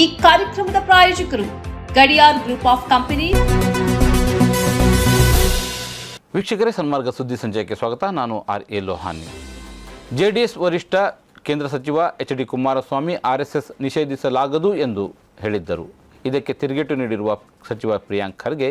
ಈ ಕಾರ್ಯಕ್ರಮದ ಪ್ರಾಯೋಜಕರು ಗಡಿಯಾರ್ ಗ್ರೂಪ್ ಆಫ್ ಕಂಪನಿ. ವೀಕ್ಷಕರೇ, ಸನ್ಮಾರ್ಗ ಸುದ್ದಿ ಸಂಜಯಕ್ಕೆ ಸ್ವಾಗತ. ನಾನು ಆರ್ ಎ ಲೋಹಾನಿ. ಜೆಡಿಎಸ್ ವರಿಷ್ಠ, ಕೇಂದ್ರ ಸಚಿವ H D Kumaraswamy R S S ನಿಷೇಧಿಸಲಾಗದು ಎಂದು ಹೇಳಿದ್ದರು. ಇದಕ್ಕೆ ತಿರುಗೇಟು ನೀಡಿರುವ ಸಚಿವ Priyank Kharge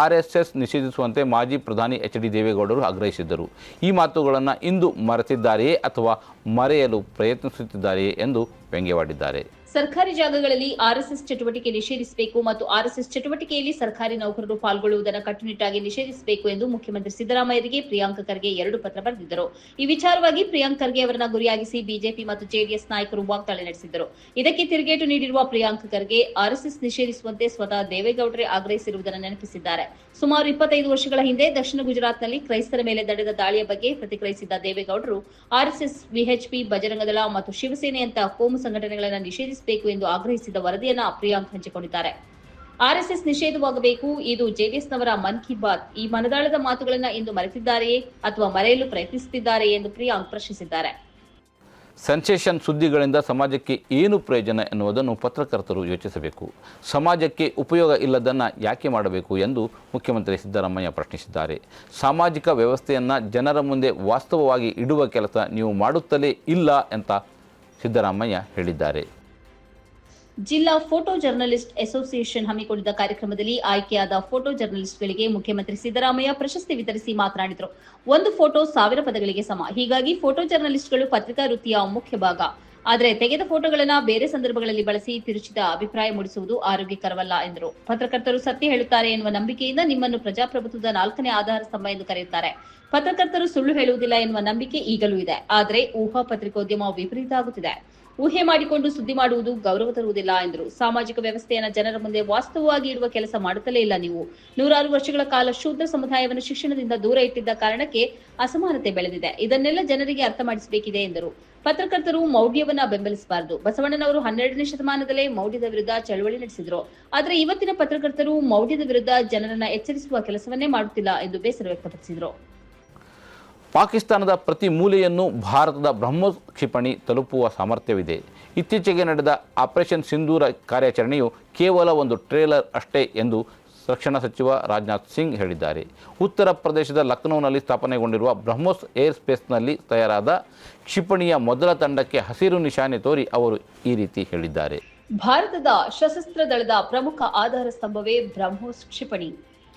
R S S ನಿಷೇಧಿಸುವಂತೆ ಮಾಜಿ ಪ್ರಧಾನಿ ಎಚ್ ಡಿ ದೇವೇಗೌಡರು ಆಗ್ರಹಿಸಿದ್ದರು. ಈ ಮಾತುಗಳನ್ನು ಇಂದು ಮರೆತಿದ್ದಾರೆಯೇ ಅಥವಾ ಮರೆಯಲು ಪ್ರಯತ್ನಿಸುತ್ತಿದ್ದಾರೆಯೇ ಎಂದು ವ್ಯಂಗ್ಯವಾಡಿದ್ದಾರೆ. ಸರ್ಕಾರಿ ಜಾಗಗಳಲ್ಲಿ ಆರ್ಎಸ್ಎಸ್ ಚಟುವಟಿಕೆ ನಿಷೇಧಿಸಬೇಕು ಮತ್ತು ಆರ್ಎಸ್ಎಸ್ ಚಟುವಟಿಕೆಯಲ್ಲಿ ಸರ್ಕಾರಿ ನೌಕರರು ಪಾಲ್ಗೊಳ್ಳುವುದನ್ನು ಕಟ್ಟುನಿಟ್ಟಾಗಿ ನಿಷೇಧಿಸಬೇಕು ಎಂದು ಮುಖ್ಯಮಂತ್ರಿ ಸಿದ್ದರಾಮಯ್ಯರಿಗೆ ಪ್ರಿಯಾಂಕ್ ಖರ್ಗೆ ಎರಡು ಪತ್ರ ಬರೆದಿದ್ದರು. ಈ ವಿಚಾರವಾಗಿ ಪ್ರಿಯಾಂಕ್ ಖರ್ಗೆ ಅವರನ್ನ ಗುರಿಯಾಗಿಸಿ ಬಿಜೆಪಿ ಮತ್ತು ಜೆಡಿಎಸ್ ನಾಯಕರು ವಾಗ್ದಾಳಿ ನಡೆಸಿದ್ದರು. ಇದಕ್ಕೆ ತಿರುಗೇಟು ನೀಡಿರುವ ಪ್ರಿಯಾಂಕ್ ಖರ್ಗೆ ಆರ್ಎಸ್ಎಸ್ ನಿಷೇಧಿಸುವಂತೆ ಸ್ವತಃ ದೇವೇಗೌಡರೇ ಆಗ್ರಹಿಸಿರುವುದನ್ನು ನೆನಪಿಸಿದ್ದಾರೆ. ಸುಮಾರು ಇಪ್ಪತ್ತೈದು ವರ್ಷಗಳ ಹಿಂದೆ ದಕ್ಷಿಣ ಗುಜರಾತ್ನಲ್ಲಿ ಕ್ರೈಸ್ತರ ಮೇಲೆ ನಡೆದ ದಾಳಿಯ ಬಗ್ಗೆ ಪ್ರತಿಕ್ರಿಯಿಸಿದ್ದ ದೇವೇಗೌಡರು, ಆರ್ಎಸ್ಎಸ್, ವಿಎಚ್ಪಿ, ಬಜರಂಗದಳ ಮತ್ತು ಶಿವಸೇನೆಯಂತಹ ಕೋಮು ಸಂಘಟನೆಗಳನ್ನು ನಿಷೇಧಿಸಬೇಕು ಎಂದು ಆಗ್ರಹಿಸಿದ ವರದಿಯನ್ನ ಪ್ರಿಯಾಂಕ್ ಹಂಚಿಕೊಂಡಿದ್ದಾರೆ. ಆರ್ಎಸ್ಎಸ್ ನಿಷೇಧವಾಗಬೇಕು, ಇದು ಜೆಡಿಎಸ್ನವರ ಮನ್ ಕಿ ಬಾತ್. ಈ ಮನದಾಳದ ಮಾತುಗಳನ್ನ ಇಂದು ಮರೆತಿದ್ದಾರೆಯೇ ಅಥವಾ ಮರೆಯಲು ಪ್ರಯತ್ನಿಸುತ್ತಿದ್ದಾರೆ ಎಂದು ಪ್ರಿಯಾಂಕ್ ಪ್ರಶ್ನಿಸಿದ್ದಾರೆ. ಸೆನ್ಸೇಷನ್ ಸುದ್ದಿಗಳಿಂದ ಸಮಾಜಕ್ಕೆ ಏನು ಪ್ರಯೋಜನ ಎನ್ನುವುದನ್ನು ಪತ್ರಕರ್ತರು ಯೋಚಿಸಬೇಕು. ಸಮಾಜಕ್ಕೆ ಉಪಯೋಗ ಇಲ್ಲದನ್ನು ಯಾಕೆ ಮಾಡಬೇಕು ಎಂದು ಮುಖ್ಯಮಂತ್ರಿ ಸಿದ್ದರಾಮಯ್ಯ ಪ್ರಶ್ನಿಸಿದ್ದಾರೆ. ಸಾಮಾಜಿಕ ವ್ಯವಸ್ಥೆಯನ್ನು ಜನರ ಮುಂದೆ ವಾಸ್ತವವಾಗಿ ಇಡುವ ಕೆಲಸ ನೀವು ಮಾಡುತ್ತಲೇ ಇಲ್ಲ ಅಂತ ಸಿದ್ದರಾಮಯ್ಯ ಹೇಳಿದ್ದಾರೆ. ಜಿಲ್ಲಾ ಫೋಟೋ ಜರ್ನಲಿಸ್ಟ್ ಅಸೋಸಿಯೇಷನ್ ಹಮ್ಮಿಕೊಂಡಿದ್ದ ಕಾರ್ಯಕ್ರಮದಲ್ಲಿ ಆಯ್ಕೆಯಾದ ಫೋಟೋ ಜರ್ನಲಿಸ್ಟ್ಗಳಿಗೆ ಮುಖ್ಯಮಂತ್ರಿ ಸಿದ್ದರಾಮಯ್ಯ ಪ್ರಶಸ್ತಿ ವಿತರಿಸಿ ಮಾತನಾಡಿದರು. ಒಂದು ಫೋಟೋ ಸಾವಿರ ಪದಗಳಿಗೆ ಸಮ. ಹೀಗಾಗಿ ಫೋಟೋ ಜರ್ನಲಿಸ್ಟ್ಗಳು ಪತ್ರಿಕಾ ವೃತ್ತಿಯ ಮುಖ್ಯ ಭಾಗ. ಆದರೆ ತೆಗೆದ ಫೋಟೋಗಳನ್ನು ಬೇರೆ ಸಂದರ್ಭಗಳಲ್ಲಿ ಬಳಸಿ ತಿರುಚಿದ ಅಭಿಪ್ರಾಯ ಮೂಡಿಸುವುದು ಆರೋಗ್ಯಕರವಲ್ಲ ಎಂದರು. ಪತ್ರಕರ್ತರು ಸತ್ಯ ಹೇಳುತ್ತಾರೆ ಎನ್ನುವ ನಂಬಿಕೆಯಿಂದ ನಿಮ್ಮನ್ನು ಪ್ರಜಾಪ್ರಭುತ್ವದ ನಾಲ್ಕನೇ ಆಧಾರ ಸ್ತಂಭ ಎಂದು ಕರೆಯುತ್ತಾರೆ. ಪತ್ರಕರ್ತರು ಸುಳ್ಳು ಹೇಳುವುದಿಲ್ಲ ಎನ್ನುವ ನಂಬಿಕೆ ಈಗಲೂ ಇದೆ. ಆದರೆ ಊಹಾ ಪತ್ರಿಕೋದ್ಯಮ ವಿಪರೀತ ಆಗುತ್ತಿದೆ. ಊಹೆ ಮಾಡಿಕೊಂಡು ಸುದ್ದಿ ಮಾಡುವುದು ಗೌರವ ತರುವುದಿಲ್ಲ ಎಂದರು. ಸಾಮಾಜಿಕ ವ್ಯವಸ್ಥೆಯನ್ನ ಜನರ ಮುಂದೆ ವಾಸ್ತವವಾಗಿ ಇಡುವ ಕೆಲಸ ಮಾಡುತ್ತಲೇ ಇಲ್ಲ ನೀವು. ನೂರಾರು ವರ್ಷಗಳ ಕಾಲ ಶೂದ್ರ ಸಮುದಾಯವನ್ನು ಶಿಕ್ಷಣದಿಂದ ದೂರ ಇಟ್ಟಿದ್ದ ಕಾರಣಕ್ಕೆ ಅಸಮಾನತೆ ಬೆಳೆದಿದೆ. ಇದನ್ನೆಲ್ಲ ಜನರಿಗೆ ಅರ್ಥ ಮಾಡಿಸಬೇಕಿದೆ ಎಂದರು. ಪತ್ರಕರ್ತರು ಮೌಢ್ಯವನ್ನ ಬೆಂಬಲಿಸಬಾರದು. ಬಸವಣ್ಣನವರು ಹನ್ನೆರಡನೇ ಶತಮಾನದಲ್ಲೇ ಮೌಢ್ಯದ ವಿರುದ್ಧ ಚಳವಳಿ ನಡೆಸಿದ್ರು. ಆದರೆ ಇವತ್ತಿನ ಪತ್ರಕರ್ತರು ಮೌಢ್ಯದ ವಿರುದ್ಧ ಜನರನ್ನ ಎಚ್ಚರಿಸುವ ಕೆಲಸವನ್ನೇ ಮಾಡುತ್ತಿಲ್ಲ ಎಂದು ಬೇಸರ ವ್ಯಕ್ತಪಡಿಸಿದರು. ಪಾಕಿಸ್ತಾನದ ಪ್ರತಿ ಮೂಲೆಯನ್ನು ಭಾರತದ ಬ್ರಹ್ಮೋಸ್ ಕ್ಷಿಪಣಿ ತಲುಪುವ ಸಾಮರ್ಥ್ಯವಿದೆ. ಇತ್ತೀಚೆಗೆ ನಡೆದ ಆಪರೇಷನ್ ಸಿಂಧೂರ ಕಾರ್ಯಾಚರಣೆಯು ಕೇವಲ ಒಂದು ಟ್ರೇಲರ್ ಅಷ್ಟೇ ಎಂದು ರಕ್ಷಣಾ ಸಚಿವ ರಾಜನಾಥ್ ಸಿಂಗ್ ಹೇಳಿದ್ದಾರೆ. ಉತ್ತರ ಪ್ರದೇಶದ ಲಖನೌನಲ್ಲಿ ಸ್ಥಾಪನೆಗೊಂಡಿರುವ ಬ್ರಹ್ಮೋಸ್ ಏರ್ ಸ್ಪೇಸ್ನಲ್ಲಿ ತಯಾರಾದ ಕ್ಷಿಪಣಿಯ ಮೊದಲ ತಂಡಕ್ಕೆ ಹಸಿರು ನಿಶಾನೆ ತೋರಿ ಅವರು ಈ ರೀತಿ ಹೇಳಿದ್ದಾರೆ. ಭಾರತದ ಸಶಸ್ತ್ರ ದಳದ ಪ್ರಮುಖ ಆಧಾರ ಸ್ತಂಭವೇ ಬ್ರಹ್ಮೋಸ್ ಕ್ಷಿಪಣಿ.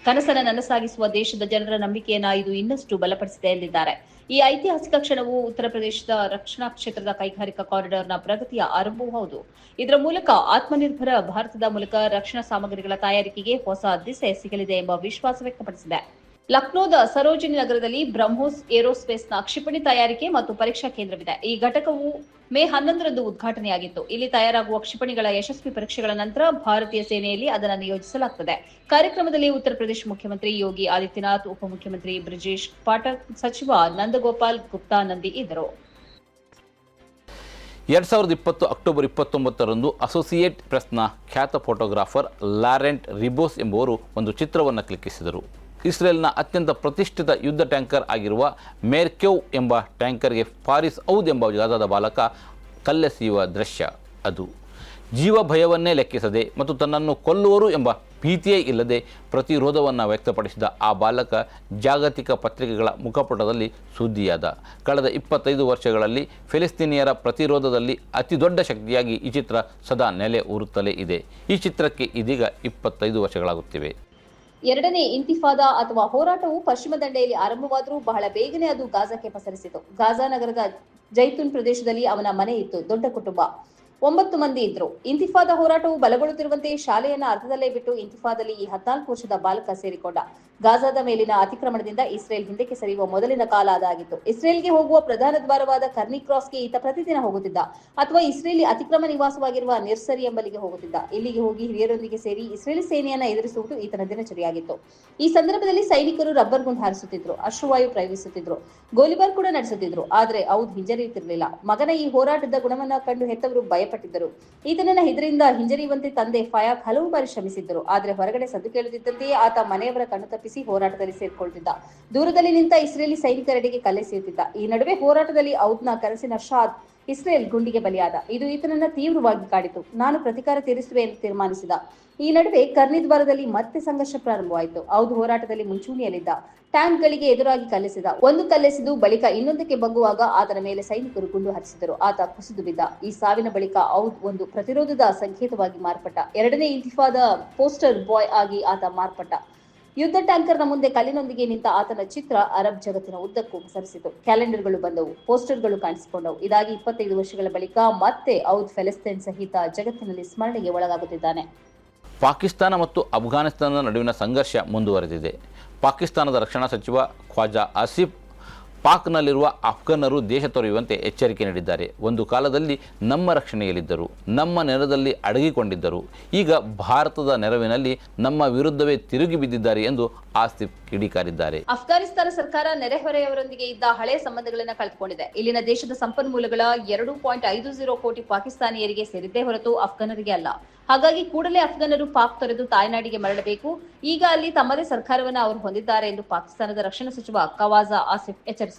ಕನಸನ್ನ ನನಸಾಗಿಸುವ ದೇಶದ ಜನರ ನಂಬಿಕೆಯನ್ನ ಇದು ಇನ್ನಷ್ಟು ಬಲಪಡಿಸಿದೆ ಎಂದಿದ್ದಾರೆ. ಈ ಐತಿಹಾಸಿಕ ಕ್ಷಣವು ಉತ್ತರ ಪ್ರದೇಶದ ರಕ್ಷಣಾ ಕ್ಷೇತ್ರದ ಕೈಗಾರಿಕಾ ಕಾರಿಡಾರ್ನ ಪ್ರಗತಿಯ ಆರಂಭವೂ ಹೌದು. ಇದರ ಮೂಲಕ ಆತ್ಮನಿರ್ಭರ ಭಾರತದ ಮೂಲಕ ರಕ್ಷಣಾ ಸಾಮಗ್ರಿಗಳ ತಯಾರಿಕೆಗೆ ಹೊಸ ದಿಸೆ ಸಿಗಲಿದೆ ಎಂಬ ವಿಶ್ವಾಸ ವ್ಯಕ್ತಪಡಿಸಿದೆ. ಲಕ್ನೋದ ಸರೋಜಿನಿ ನಗರದಲ್ಲಿ ಬ್ರಹ್ಮೋಸ್ ಏರೋಸ್ಪೇಸ್ನ ಕ್ಷಿಪಣಿ ತಯಾರಿಕೆ ಮತ್ತು ಪರೀಕ್ಷಾ ಕೇಂದ್ರವಿದೆ. ಈ ಘಟಕವು ಮೇ ಹನ್ನೊಂದರಂದು ಉದ್ಘಾಟನೆಯಾಗಿತ್ತು. ಇಲ್ಲಿ ತಯಾರಾಗುವ ಕ್ಷಿಪಣಿಗಳ ಯಶಸ್ವಿ ಪರೀಕ್ಷೆಗಳ ನಂತರ ಭಾರತೀಯ ಸೇನೆಯಲ್ಲಿ ಅದನ್ನು ನಿಯೋಜಿಸಲಾಗುತ್ತದೆ ಕಾರ್ಯಕ್ರಮದಲ್ಲಿ ಉತ್ತರ ಪ್ರದೇಶ ಮುಖ್ಯಮಂತ್ರಿ ಯೋಗಿ ಆದಿತ್ಯನಾಥ್, ಉಪಮುಖ್ಯಮಂತ್ರಿ ಬ್ರಿಜೇಶ್ ಪಾಠಕ್ ಸಚಿವ ನಂದಗೋಪಾಲ್ ಗುಪ್ತಾ ನಂದಿ ಇದ್ದರು. ಎರಡ್ ಸಾವಿರದ ಇಪ್ಪತ್ತು ಅಕ್ಟೋಬರ್ ಇಪ್ಪತ್ತೊಂಬತ್ತರಂದು ಅಸೋಸಿಯೇಟ್ ಪ್ರೆಸ್ನ ಖ್ಯಾತ ಫೋಟೋಗ್ರಾಫರ್ ಲಾರೆಂಟ್ ರಿಬೋಸ್ ಎಂಬುವರು ಒಂದು ಚಿತ್ರವನ್ನು ಕ್ಲಿಕ್ಕಿಸಿದರು. ಇಸ್ರೇಲ್ನ ಅತ್ಯಂತ ಪ್ರತಿಷ್ಠಿತ ಯುದ್ಧ ಟ್ಯಾಂಕರ್ ಆಗಿರುವ ಮೇರ್ಕೆವ್ ಎಂಬ ಟ್ಯಾಂಕರ್ಗೆ ಫಾರಿಸ್ ಔದ್ ಎಂಬ ಗಾದಾದ ಬಾಲಕ ಕಲ್ಲೆಸೆಯುವ ದೃಶ್ಯ ಅದು. ಜೀವ ಭಯವನ್ನೇ ಲೆಕ್ಕಿಸದೆ ಮತ್ತು ತನ್ನನ್ನು ಕೊಲ್ಲುವರು ಎಂಬ ಭೀತಿಯೇ ಇಲ್ಲದೆ ಪ್ರತಿರೋಧವನ್ನು ವ್ಯಕ್ತಪಡಿಸಿದ ಆ ಬಾಲಕ ಜಾಗತಿಕ ಪತ್ರಿಕೆಗಳ ಮುಖಪುಟದಲ್ಲಿ ಸುದ್ದಿಯಾದ. ಕಳೆದ ಇಪ್ಪತ್ತೈದು ವರ್ಷಗಳಲ್ಲಿ ಫಿಲಿಸ್ತೀನಿಯರ ಪ್ರತಿರೋಧದಲ್ಲಿ ಅತಿ ದೊಡ್ಡ ಶಕ್ತಿಯಾಗಿ ಈ ಚಿತ್ರ ಸದಾ ನೆಲೆ ಊರುತ್ತಲೇ ಇದೆ. ಈ ಚಿತ್ರಕ್ಕೆ ಇದೀಗ ಇಪ್ಪತ್ತೈದು ವರ್ಷಗಳಾಗುತ್ತಿವೆ. ಎರಡನೇ ಇಂತಿಫಾದಾ ಅಥವಾ ಹೋರಾಟವು ಪಶ್ಚಿಮ ದಂಡೆಯಲ್ಲಿ ಆರಂಭವಾದರೂ ಬಹಳ ಬೇಗನೆ ಅದು ಗಾಜಾಕ್ಕೆ ಪಸರಿಸಿತು. ಗಾಜಾ ನಗರದ ಜೈತುನ್ ಪ್ರದೇಶದಲ್ಲಿ ಅವನ ಮನೆ ಇತ್ತು, ದೊಡ್ಡ ಕುಟುಂಬ. ಒಂಬತ್ತು ಮಂದಿ ಇದ್ರು. ಇಂತಿಫಾದ ಹೋರಾಟವು ಬಲಗೊಳ್ಳುತ್ತಿರುವಂತೆ ಶಾಲೆಯನ್ನ ಅರ್ಧದಲ್ಲೇ ಬಿಟ್ಟು ಇಂತಿಫಾದಲ್ಲಿ ಈ ಹದಿನಾಲ್ಕು ವರ್ಷದ ಬಾಲಕ ಸೇರಿಕೊಂಡ. ಗಾಜಾದ ಮೇಲಿನ ಅತಿಕ್ರಮಣದಿಂದ ಇಸ್ರೇಲ್ ಹಿಂದಕ್ಕೆ ಸರಿಯುವ ಮೊದಲಿನ ಕಾಲ ಅದಾಗಿತ್ತು. ಇಸ್ರೇಲ್ಗೆ ಹೋಗುವ ಪ್ರಧಾನ ದ್ವಾರವಾದ ಕರ್ನಿ ಕ್ರಾಸ್ಗೆ ಈತ ಪ್ರತಿದಿನ ಹೋಗುತ್ತಿದ್ದ. ಅಥವಾ ಇಸ್ರೇಲಿ ಅತಿಕ್ರಮ ನಿವಾಸವಾಗಿರುವ ನಿರ್ಸರಿ ಎಂಬಲ್ಲಿಗೆ ಹೋಗುತ್ತಿದ್ದ. ಇಲ್ಲಿಗೆ ಹೋಗಿ ಹಿರಿಯರೊಂದಿಗೆ ಸೇರಿ ಇಸ್ರೇಲಿ ಸೇನೆಯನ್ನ ಎದುರಿಸುವುದು ಈತನ ದಿನಚರಿಯಾಗಿತ್ತು. ಈ ಸಂದರ್ಭದಲ್ಲಿ ಸೈನಿಕರು ರಬ್ಬರ್ ಗುಂಡು ಹಾರಿಸುತ್ತಿದ್ರು, ಅಶ್ರುವಾಯು ಪ್ರಯೋಗಿಸುತ್ತಿದ್ರು, ಗೋಲಿಬಾರ್ ಕೂಡ ನಡೆಸುತ್ತಿದ್ರು. ಆದ್ರೆ ಅವು ಹಿಂಜರಿಯುತ್ತಿರಲಿಲ್ಲ. ಮಗನ ಈ ಹೋರಾಟದ ಗುಣವನ್ನ ಕಂಡು ಹೆತ್ತವರು ಭಯಪಟ್ಟಿದ್ದರು. ಈತನನ್ನ ಇದರಿಂದ ಹಿಂಜರಿಯುವಂತೆ ತಂದೆ ಫಯಾಕ್ ಹಲವು ಬಾರಿ ಶ್ರಮಿಸಿದ್ದರು. ಆದ್ರೆ ಹೊರಗಡೆ ಸದ್ದು ಕೇಳುತ್ತಿದ್ದಂತೆಯೇ ಆತ ಮನೆಯವರ ಕಣ್ಣು ತಪ್ಪಿಸಿ ಹೋರಾಟದಲ್ಲಿ ಸೇರ್ಕೊಳ್ತಿದ್ದ. ದೂರದಲ್ಲಿ ನಿಂತ ಇಸ್ರೇಲಿ ಸೈನಿಕರೆಡೆಗೆ ಕಲ್ಲೆಸೆಯುತ್ತಿದ್ದ ಈ ನಡುವೆ ಹೋರಾಟದಲ್ಲಿ ಔದ್ನ ಕನಸಿನ ಶಾದ್ ಇಸ್ರೇಲ್ ಗುಂಡಿಗೆ ಬಲಿಯಾದ. ಇದು ಈತನನ್ನ ತೀವ್ರವಾಗಿ ಕಾಡಿತು. ನಾನು ಪ್ರತಿಕಾರ ತೀರಿಸುವೆ ಎಂದು ತೀರ್ಮಾನಿಸಿದ. ಈ ನಡುವೆ ಕರ್ನಿದ್ವಾರದಲ್ಲಿ ಮತ್ತೆ ಸಂಘರ್ಷ ಪ್ರಾರಂಭವಾಯಿತು. ಔದ್ ಹೋರಾಟದಲ್ಲಿ ಮುಂಚೂಣಿಯಲ್ಲಿದ್ದ. ಟ್ಯಾಂಕ್ಗಳಿಗೆ ಎದುರಾಗಿ ಕಲ್ಲೆಸಿದ ಒಂದು ಕಲ್ಲೆಸೆದು ಬಳಿಕ ಇನ್ನೊಂದಕ್ಕೆ ಬಗ್ಗುವಾಗ ಆತನ ಮೇಲೆ ಸೈನಿಕರು ಗುಂಡು ಹರಿಸಿದರು. ಆತ ಕುಸಿದು ಬಿದ್ದ. ಈ ಸಾವಿನ ಬಳಿಕ ಔದ್ ಒಂದು ಪ್ರತಿರೋಧದ ಸಂಕೇತವಾಗಿ ಮಾರ್ಪಟ್ಟ. ಎರಡನೇ ಇಂತಿಫಾದ ಪೋಸ್ಟರ್ ಬಾಯ್ ಆಗಿ ಆತ ಮಾರ್ಪಟ್ಟ. ಯುದ್ಧ ಟ್ಯಾಂಕರ್ನ ಮುಂದೆ ಕಲ್ಲಿನೊಂದಿಗೆ ನಿಂತ ಆತನ ಚಿತ್ರ ಅರಬ್ ಜಗತ್ತಿನ ಉದ್ದಕ್ಕೂ ಸರಿಸಿತು. ಕ್ಯಾಲೆಂಡರ್ಗಳು ಬಂದವು, ಪೋಸ್ಟರ್ಗಳು ಕಾಣಿಸಿಕೊಂಡವು. ಇದಾಗಿ ಇಪ್ಪತ್ತೈದು ವರ್ಷಗಳ ಬಳಿಕ ಮತ್ತೆ ಔದ್ ಫೆಲೆಸ್ತೈನ್ ಸಹಿತ ಜಗತ್ತಿನಲ್ಲಿ ಸ್ಮರಣೆಗೆ ಒಳಗಾಗುತ್ತಿದ್ದಾನೆ. ಪಾಕಿಸ್ತಾನ ಮತ್ತು ಅಫ್ಘಾನಿಸ್ತಾನದ ನಡುವಿನ ಸಂಘರ್ಷ ಮುಂದುವರೆದಿದೆ. ಪಾಕಿಸ್ತಾನದ ರಕ್ಷಣಾ ಸಚಿವ ಖ್ವಾಜಾ ಆಸಿಫ್ ಪಾಕ್ನಲ್ಲಿರುವ ಅಫ್ಘನ್ನರು ದೇಶ ತೊರೆಯುವಂತೆ ಎಚ್ಚರಿಕೆ ನೀಡಿದ್ದಾರೆ. ಒಂದು ಕಾಲದಲ್ಲಿ ನಮ್ಮ ರಕ್ಷಣೆಯಲ್ಲಿದ್ದರು, ನಮ್ಮ ನೆರದಲ್ಲಿ ಅಡಗಿಕೊಂಡಿದ್ದರು. ಈಗ ಭಾರತದ ನೆರವಿನಲ್ಲಿ ನಮ್ಮ ವಿರುದ್ಧವೇ ತಿರುಗಿ ಬಿದ್ದಿದ್ದಾರೆ ಎಂದು ಆಸಿಫ್ ಕಿಡಿಕಾರಿದ್ದಾರೆ. ಅಫ್ಘಾನಿಸ್ತಾನ ಸರ್ಕಾರ ನೆರೆಹೊರೆಯವರೊಂದಿಗೆ ಇದ್ದ ಹಳೆ ಸಂಬಂಧಗಳನ್ನು ಕಳೆದುಕೊಂಡಿದೆ. ಇಲ್ಲಿನ ದೇಶದ ಸಂಪನ್ಮೂಲಗಳ ಎರಡು ಪಾಯಿಂಟ್ ಐದು ಜೀರೋ ಕೋಟಿ ಪಾಕಿಸ್ತಾನಿಯರಿಗೆ ಸೇರಿದ್ದೇ ಹೊರತು ಅಫ್ಘಾನರಿಗೆ ಅಲ್ಲ. ಹಾಗಾಗಿ ಕೂಡಲೇ ಅಫ್ಘಾನರು ಪಾಕ್ ತೊರೆದು ತಾಯ್ನಾಡಿಗೆ ಮರಳಬೇಕು. ಈಗ ಅಲ್ಲಿ ತಮ್ಮದೇ ಸರ್ಕಾರವನ್ನು ಅವರು ಹೊಂದಿದ್ದಾರೆ ಎಂದು ಪಾಕಿಸ್ತಾನದ ರಕ್ಷಣಾ ಸಚಿವ ಕವಾಜಾ ಆಸಿಫ್ ಎಚ್ಚರಿಸಿದ್ದಾರೆ.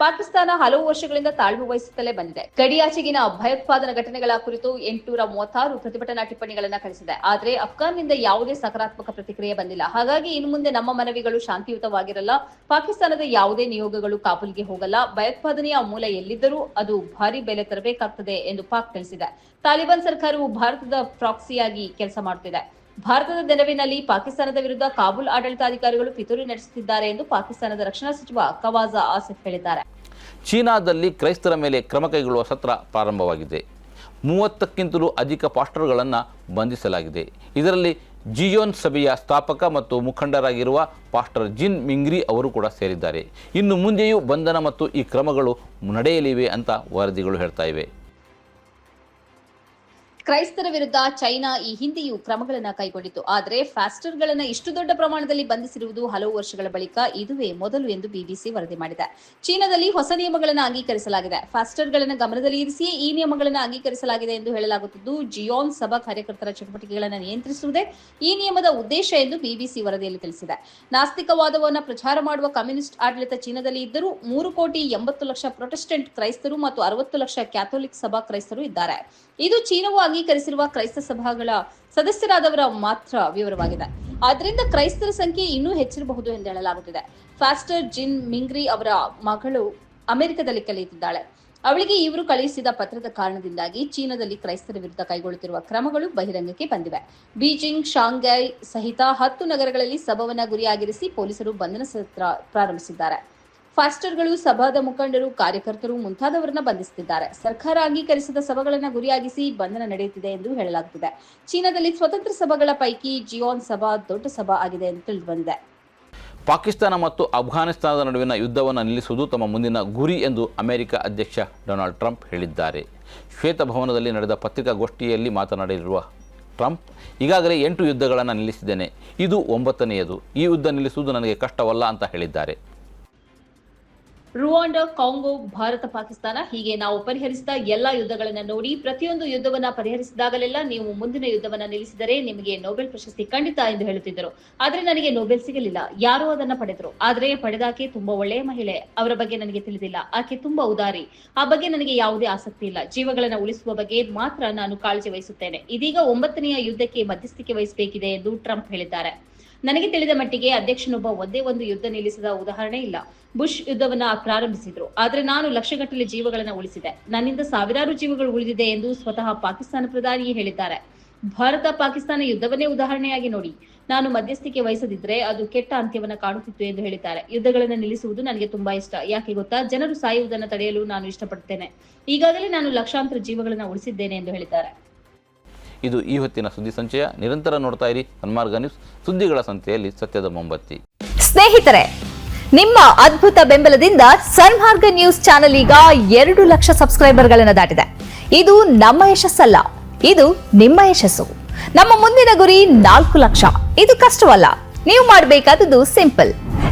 ಪಾಕಿಸ್ತಾನ ಹಲವು ವರ್ಷಗಳಿಂದ ತಾಳ್ಮೆ ವಹಿಸುತ್ತಲೇ ಬಂದಿದೆ. ಗಡಿಯಾಚೆಗಿನ ಭಯೋತ್ಪಾದನಾ ಘಟನೆಗಳ ಕುರಿತು ಎಂಟುನೂರ ಮೂವತ್ತಾರು ಪ್ರತಿಭಟನಾ ಟಿಪ್ಪಣಿಗಳನ್ನು ಕಳಿಸಿದೆ. ಆದರೆ ಅಫ್ಘಾನ್ನಿಂದ ಯಾವುದೇ ಸಕಾರಾತ್ಮಕ ಪ್ರತಿಕ್ರಿಯೆ ಬಂದಿಲ್ಲ. ಹಾಗಾಗಿ ಇನ್ನು ಮುಂದೆ ನಮ್ಮ ಮನವಿಗಳು ಶಾಂತಿಯುತವಾಗಿರಲ್ಲ. ಪಾಕಿಸ್ತಾನದ ಯಾವುದೇ ನಿಯೋಗಗಳು ಕಾಬೂಲ್ಗೆ ಹೋಗಲ್ಲ. ಭಯೋತ್ಪಾದನೆಯ ಮೂಲ ಎಲ್ಲಿದ್ದರೂ ಅದು ಭಾರಿ ಬೆಲೆ ತರಬೇಕಾಗ್ತದೆ ಎಂದು ಪಾಕ್ ತಿಳಿಸಿದೆ. ತಾಲಿಬಾನ್ ಸರ್ಕಾರವು ಭಾರತದ ಪ್ರಾಕ್ಸಿಯಾಗಿ ಕೆಲಸ ಮಾಡುತ್ತಿದೆ. ಭಾರತದ ನೆರವಿನಲ್ಲಿ ಪಾಕಿಸ್ತಾನದ ವಿರುದ್ಧ ಕಾಬೂಲ್ ಆಡಳಿತಾಧಿಕಾರಿಗಳು ಪಿತೂರಿ ನಡೆಸುತ್ತಿದ್ದಾರೆ ಎಂದು ಪಾಕಿಸ್ತಾನದ ರಕ್ಷಣಾ ಸಚಿವ ಕವಾಜಾ ಆಸಿಫ್ ಹೇಳಿದ್ದಾರೆ. ಚೀನಾದಲ್ಲಿ ಕ್ರೈಸ್ತರ ಮೇಲೆ ಕ್ರಮ ಕೈಗೊಳ್ಳುವ ಸತ್ರ ಪ್ರಾರಂಭವಾಗಿದೆ. ಮೂವತ್ತಕ್ಕಿಂತಲೂ ಅಧಿಕ ಪಾಸ್ಟರ್ಗಳನ್ನು ಬಂಧಿಸಲಾಗಿದೆ. ಇದರಲ್ಲಿ ಜಿಯೋನ್ ಸಭೆಯ ಸ್ಥಾಪಕ ಮತ್ತು ಮುಖಂಡರಾಗಿರುವ ಪಾಸ್ಟರ್ ಜಿನ್ ಮಿಂಗ್ರಿ ಅವರು ಕೂಡ ಸೇರಿದ್ದಾರೆ. ಇನ್ನು ಮುಂದೆಯೂ ಬಂಧನ ಮತ್ತು ಈ ಕ್ರಮಗಳು ನಡೆಯಲಿವೆ ಅಂತ ವರದಿಗಳು ಹೇಳ್ತಾ ಇವೆ. ಕ್ರೈಸ್ತರ ವಿರುದ್ಧ ಚೈನಾ ಈ ಹಿಂದೆಯೂ ಕ್ರಮಗಳನ್ನು ಕೈಗೊಂಡಿತ್ತು. ಆದರೆ ಫ್ಯಾಸ್ಟರ್ಗಳನ್ನು ಇಷ್ಟು ದೊಡ್ಡ ಪ್ರಮಾಣದಲ್ಲಿ ಬಂಧಿಸಿರುವುದು ಹಲವು ವರ್ಷಗಳ ಬಳಿಕ ಇದುವೇ ಮೊದಲು ಎಂದು ಬಿಬಿಸಿ ವರದಿ ಮಾಡಿದೆ. ಚೀನಾದಲ್ಲಿ ಹೊಸ ನಿಯಮಗಳನ್ನು ಅಂಗೀಕರಿಸಲಾಗಿದೆ. ಫ್ಯಾಸ್ಟರ್ಗಳನ್ನು ಗಮನದಲ್ಲಿ ಇರಿಸಿ ಈ ನಿಯಮಗಳನ್ನು ಅಂಗೀಕರಿಸಲಾಗಿದೆ ಎಂದು ಹೇಳಲಾಗುತ್ತಿದ್ದು, ಜಿಯೋನ್ ಸಭಾ ಕಾರ್ಯಕರ್ತರ ಚಟುವಟಿಕೆಗಳನ್ನು ನಿಯಂತ್ರಿಸುವುದೇ ಈ ನಿಯಮದ ಉದ್ದೇಶ ಎಂದು ಬಿಬಿಸಿ ವರದಿಯಲ್ಲಿ ತಿಳಿಸಿದೆ. ನಾಸ್ತಿಕವಾದವನ್ನು ಪ್ರಚಾರ ಮಾಡುವ ಕಮ್ಯುನಿಸ್ಟ್ ಆಡಳಿತ ಚೀನಾದಲ್ಲಿ ಇದ್ದರೂ ಮೂರು ಕೋಟಿ ಎಂಬತ್ತು ಲಕ್ಷ ಪ್ರೊಟೆಸ್ಟೆಂಟ್ ಕ್ರೈಸ್ತರು ಮತ್ತು ಅರವತ್ತು ಲಕ್ಷ ಕ್ಯಾಥೋಲಿಕ್ ಸಭಾ ಕ್ರೈಸ್ತರು ಇದ್ದಾರೆ. ಇದು ಚೀನಾವು ಅಂಗೀಕರಿಸಿರುವ ಕ್ರೈಸ್ತ ಸಭಾಗಳ ಸದಸ್ಯರಾದವರ ಮಾತ್ರ ವಿವರವಾಗಿದೆ. ಆದ್ದರಿಂದ ಕ್ರೈಸ್ತರ ಸಂಖ್ಯೆ ಇನ್ನೂ ಹೆಚ್ಚಿರಬಹುದು ಎಂದು ಹೇಳಲಾಗುತ್ತಿದೆ. ಫಾಸ್ಟರ್ ಜಿನ್ ಮಿಂಗ್ರಿ ಅವರ ಮಗಳು ಅಮೆರಿಕದಲ್ಲಿ ಕಲಿಯುತ್ತಿದ್ದಾಳೆ. ಅವಳಿಗೆ ಇವರು ಕಳುಹಿಸಿದ ಪತ್ರದ ಕಾರಣದಿಂದಾಗಿ ಚೀನಾದಲ್ಲಿ ಕ್ರೈಸ್ತರ ವಿರುದ್ಧ ಕೈಗೊಳ್ಳುತ್ತಿರುವ ಕ್ರಮಗಳು ಬಹಿರಂಗಕ್ಕೆ ಬಂದಿವೆ. ಬೀಜಿಂಗ್, ಶಾಂಘೈ ಸಹಿತ ಹತ್ತು ನಗರಗಳಲ್ಲಿ ಸಭವನ್ನ ಗುರಿಯಾಗಿರಿಸಿ ಪೊಲೀಸರು ಬಂಧನ ಸತ್ರ ಪ್ರಾರಂಭಿಸಿದ್ದಾರೆ. ಫಾಸ್ಟರ್ಗಳು, ಸಭಾದ ಮುಖಂಡರು, ಕಾರ್ಯಕರ್ತರು ಮುಂತಾದವರನ್ನ ಬಂಧಿಸುತ್ತಿದ್ದಾರೆ. ಸರ್ಕಾರ ಅಂಗೀಕರಿಸಿದ ಸಭೆಗಳನ್ನ ಗುರಿಯಾಗಿಸಿ ಬಂಧನ ನಡೆಯುತ್ತಿದೆ ಎಂದು ಹೇಳಲಾಗುತ್ತಿದೆ. ಚೀನಾದಲ್ಲಿ ಸ್ವತಂತ್ರ ಸಭೆಗಳ ಪೈಕಿ ಜಿಯೋನ್ ಸಭಾ ದೊಡ್ಡ ಸಭಾ ಆಗಿದೆ ಎಂದು ತಿಳಿದುಬಂದಿದೆ. ಪಾಕಿಸ್ತಾನ ಮತ್ತು ಅಫ್ಘಾನಿಸ್ತಾನದ ನಡುವಿನ ಯುದ್ಧವನ್ನು ನಿಲ್ಲಿಸುವುದು ತಮ್ಮ ಮುಂದಿನ ಗುರಿ ಎಂದು ಅಮೆರಿಕ ಅಧ್ಯಕ್ಷ ಡೊನಾಲ್ಡ್ ಟ್ರಂಪ್ ಹೇಳಿದ್ದಾರೆ. ಶ್ವೇತಭವನದಲ್ಲಿ ನಡೆದ ಪತ್ರಿಕಾಗೋಷ್ಠಿಯಲ್ಲಿ ಮಾತನಾಡಿರುವ ಟ್ರಂಪ್, ಈಗಾಗಲೇ ಎಂಟು ಯುದ್ಧಗಳನ್ನು ನಿಲ್ಲಿಸಿದ್ದೇನೆ. ಇದು ಒಂಬತ್ತನೆಯದು. ಈ ಯುದ್ಧ ನಿಲ್ಲಿಸುವುದು ನನಗೆ ಕಷ್ಟವಲ್ಲ ಅಂತ ಹೇಳಿದ್ದಾರೆ. ರುವಾಂಡ, ಕಾಂಗೋ, ಭಾರತ, ಪಾಕಿಸ್ತಾನ ಹೀಗೆ ನಾವು ಪರಿಹರಿಸಿದ ಎಲ್ಲಾ ಯುದ್ಧಗಳನ್ನು ನೋಡಿ ಪ್ರತಿಯೊಂದು ಯುದ್ಧವನ್ನ ಪರಿಹರಿಸಿದಾಗಲೆಲ್ಲ ನೀವು ಮುಂದಿನ ಯುದ್ಧವನ್ನ ನಿಲ್ಲಿಸಿದರೆ ನಿಮಗೆ ನೊಬೆಲ್ ಪ್ರಶಸ್ತಿ ಖಂಡಿತ ಎಂದು ಹೇಳುತ್ತಿದ್ದರು. ಆದ್ರೆ ನನಗೆ ನೊಬೆಲ್ ಸಿಗಲಿಲ್ಲ. ಯಾರೋ ಅದನ್ನ ಪಡೆದರು. ಆದರೆ ಪಡೆದಾಕೆ ತುಂಬಾ ಒಳ್ಳೆಯ ಮಹಿಳೆ. ಅವರ ಬಗ್ಗೆ ನನಗೆ ತಿಳಿದಿಲ್ಲ. ಆಕೆ ತುಂಬಾ ಉದಾರಿ. ಆ ಬಗ್ಗೆ ನನಗೆ ಯಾವುದೇ ಆಸಕ್ತಿ ಇಲ್ಲ. ಜೀವಗಳನ್ನ ಉಳಿಸುವ ಬಗ್ಗೆ ಮಾತ್ರ ನಾನು ಕಾಳಜಿ ವಹಿಸುತ್ತೇನೆ. ಇದೀಗ ಒಂಬತ್ತನೆಯ ಯುದ್ಧಕ್ಕೆ ಮಧ್ಯಸ್ಥಿಕೆ ವಹಿಸಬೇಕಿದೆ ಎಂದು ಟ್ರಂಪ್ ಹೇಳಿದ್ದಾರೆ. ನನಗೆ ತಿಳಿದ ಮಟ್ಟಿಗೆ ಅಧ್ಯಕ್ಷನೊಬ್ಬ ಒಂದೇ ಒಂದು ಯುದ್ಧ ನಿಲ್ಲಿಸಿದ ಉದಾಹರಣೆ ಇಲ್ಲ. ಬುಷ್ ಯುದ್ಧವನ್ನ ಪ್ರಾರಂಭಿಸಿದ್ರು. ಆದ್ರೆ ನಾನು ಲಕ್ಷಗಟ್ಟಲೆ ಜೀವಗಳನ್ನ ಉಳಿಸಿದೆ. ನನ್ನಿಂದ ಸಾವಿರಾರು ಜೀವಗಳು ಉಳಿದಿದೆ ಎಂದು ಸ್ವತಃ ಪಾಕಿಸ್ತಾನ ಪ್ರಧಾನಿಯೇ ಹೇಳಿದ್ದಾರೆ. ಭಾರತ ಪಾಕಿಸ್ತಾನ ಯುದ್ಧವನ್ನೇ ಉದಾಹರಣೆಯಾಗಿ ನೋಡಿ. ನಾನು ಮಧ್ಯಸ್ಥಿಕೆ ವಹಿಸದಿದ್ರೆ ಅದು ಕೆಟ್ಟ ಅಂತ್ಯವನ್ನ ಕಾಣುತ್ತಿತ್ತು ಎಂದು ಹೇಳಿದ್ದಾರೆ. ಯುದ್ಧಗಳನ್ನ ನಿಲ್ಲಿಸುವುದು ನನಗೆ ತುಂಬಾ ಇಷ್ಟ. ಯಾಕೆ ಗೊತ್ತಾ? ಜನರು ಸಾಯುವುದನ್ನು ತಡೆಯಲು ನಾನು ಇಷ್ಟಪಡ್ತೇನೆ. ಈಗಾಗಲೇ ನಾನು ಲಕ್ಷಾಂತರ ಜೀವಗಳನ್ನ ಉಳಿಸಿದ್ದೇನೆ ಎಂದು ಹೇಳಿದ್ದಾರೆ. ಇದು ಈ ಹೊತ್ತಿನ ಸುದ್ದಿ ಸಂಚಯ. ನಿರಂತರ ನೋಡ್ತಾ ಇರಿ ಸನ್ಮಾರ್ಗ ನ್ಯೂಸ್. ಸುದ್ದಿಗಳ ಸಂತೆಯಲ್ಲಿ ಸತ್ಯದ ಮೊಂಬತ್ತಿ. ಸ್ನೇಹಿತರೆ, ನಿಮ್ಮ ಅದ್ಭುತ ಬೆಂಬಲದಿಂದ ಸನ್ಮಾರ್ಗ ನ್ಯೂಸ್ ಚಾನೆಲ್ ಈಗ ಎರಡು ಲಕ್ಷ ಸಬ್ಸ್ಕ್ರೈಬರ್ಗಳನ್ನು ದಾಟಿದೆ. ಇದು ನಮ್ಮ ಯಶಸ್ಸಲ್ಲ, ಇದು ನಿಮ್ಮ ಯಶಸ್ಸು. ನಮ್ಮ ಮುಂದಿನ ಗುರಿ ನಾಲ್ಕು ಲಕ್ಷ. ಇದು ಕಷ್ಟವಲ್ಲ, ನೀವು ಮಾಡಬೇಕಾದದ್ದು ಸಿಂಪಲ್.